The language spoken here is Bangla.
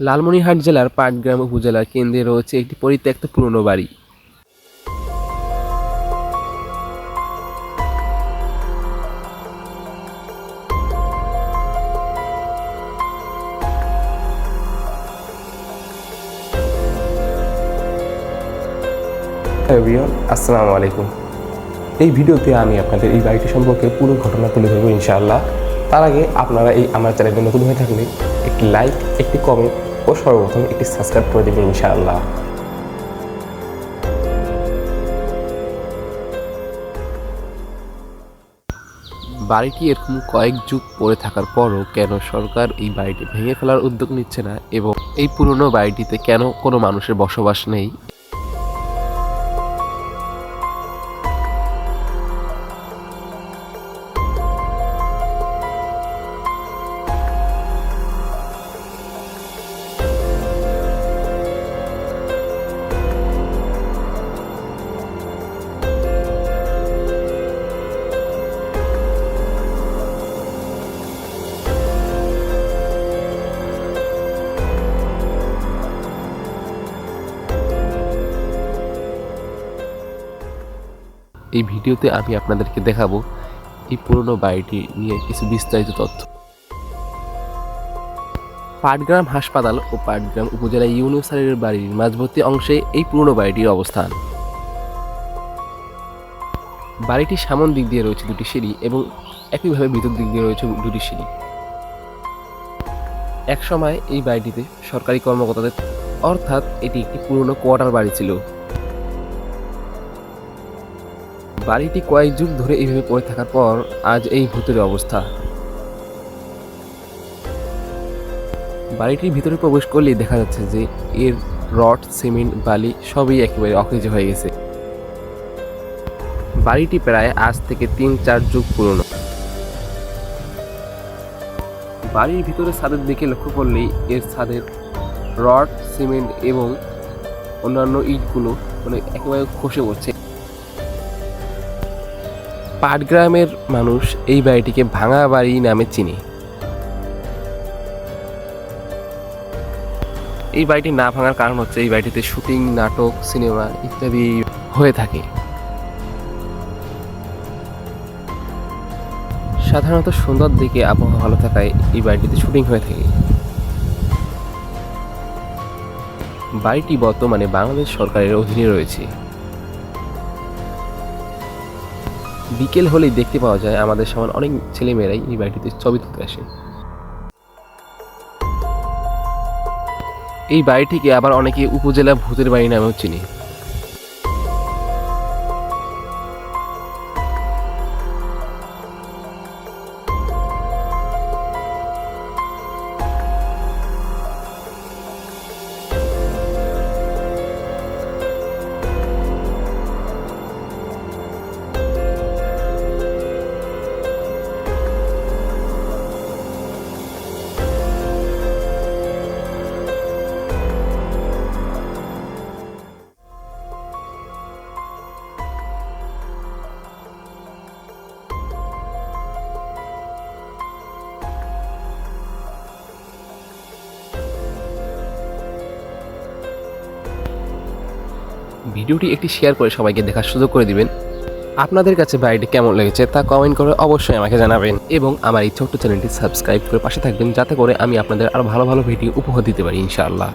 লালমনিরহাট জেলার পাটগ্রাম উপজেলার কেন্দ্রে রয়েছে একটি পরিত্যক্ত পুরনো বাড়ি। আসসালামু আলাইকুম। এই ভিডিওতে আমি আপনাদের এই বাড়িটি সম্পর্কে পুরো ঘটনা তুলে ধরবো ইনশাআল্লাহ। তার আগে আপনারা এই আমার চ্যানেলে নতুন হয়ে থাকলে একটি লাইক একটি কমেন্ট ও সর্বপ্রথম একটি সাবস্ক্রাইব করে দেবেন ইনশাআল্লাহ। বাড়িটি এরকম কয়েক যুগ পড়ে থাকার পরও কেন সরকার এই বাড়িটি ভেঙে ফেলার উদ্যোগ নিচ্ছে না এবং এই পুরনো বাড়িটিতে কেন কোনো মানুষের বসবাস নেই? এই ভিডিওতে আমি আপনাদেরকে দেখাবো এই পুরনো বাড়িটি নিয়ে কিছু বিস্তারিত তথ্য। পাটগ্রাম হাসপাতাল ও পাটগ্রাম উপজেলা ইউনিভার্সালের বাড়ির মাঝবর্তী অংশে এই পুরনো বাড়িটির অবস্থান। বাড়িটির সামন দিক দিয়ে রয়েছে দুটি সিঁড়ি এবং একইভাবে ভিতর দিক দিয়ে রয়েছে দুটি সিঁড়ি। একসময় এই বাড়িটিতে সরকারি কর্মকর্তাদের অর্থাৎ এটি একটি পুরনো কোয়ার্টার বাড়ি ছিল। বাড়িটি কয়েক যুগ ধরে এইভাবে পড়ে থাকার পর আজ এই ভূতের অবস্থা। বাড়িটির ভিতরে প্রবেশ করলেই দেখা যাচ্ছে যে এর রড, সিমেন্ট, বালি সবই একেবারে অকেজ হয়ে গেছে। বাড়িটি প্রায় আজ থেকে তিন, চার যুগ পুরনো। বাড়ির ভিতরে ছাদের দিকে লক্ষ্য করলেই এর ছাদের রড, সিমেন্ট এবং অন্যান্য ইটগুলো মানে একেবারে খসে পড়ছে। পাটগ্রামের মানুষ এই বাড়িটিকে ভাঙা বাড়ি নামে চিনে। এই বাড়িটি না ভাঙার কারণ হচ্ছে এই বাড়িটিতে শুটিং, নাটক, সিনেমা ইত্যাদি হয়ে থাকে। সাধারণত সুন্দর দিকে আবহাওয়া ভালো থাকায় এই বাড়িটিতে শুটিং হয়ে থাকে। বাড়িটি বর্তমানে বাংলাদেশ সরকারের অধীনে রয়েছে। বিকেল হলেই দেখতে পাওয়া যায় আমাদের সমান অনেক ছেলেমেয়েরাই এই বাড়িটিতে ছবি তুলতে আসে। এই বাড়িটিকে আবার অনেকে উপজেলা ভূতের বাড়ি নামেও চিনি। ভিডিওটি একটি শেয়ার করে সবাইকে দেখার সুযোগ করে দিবেন। আপনাদের কাছে বাড়িটি কেমন লেগেছে তা কমেন্ট করে অবশ্যই আমাকে জানাবেন এবং আমার এই ছোট্ট চ্যানেলটি সাবস্ক্রাইব করে পাশে থাকবেন, যাতে করে আমি আপনাদের আরও ভালো ভালো ভিডিও উপহার দিতে পারি, ইনশাআল্লাহ।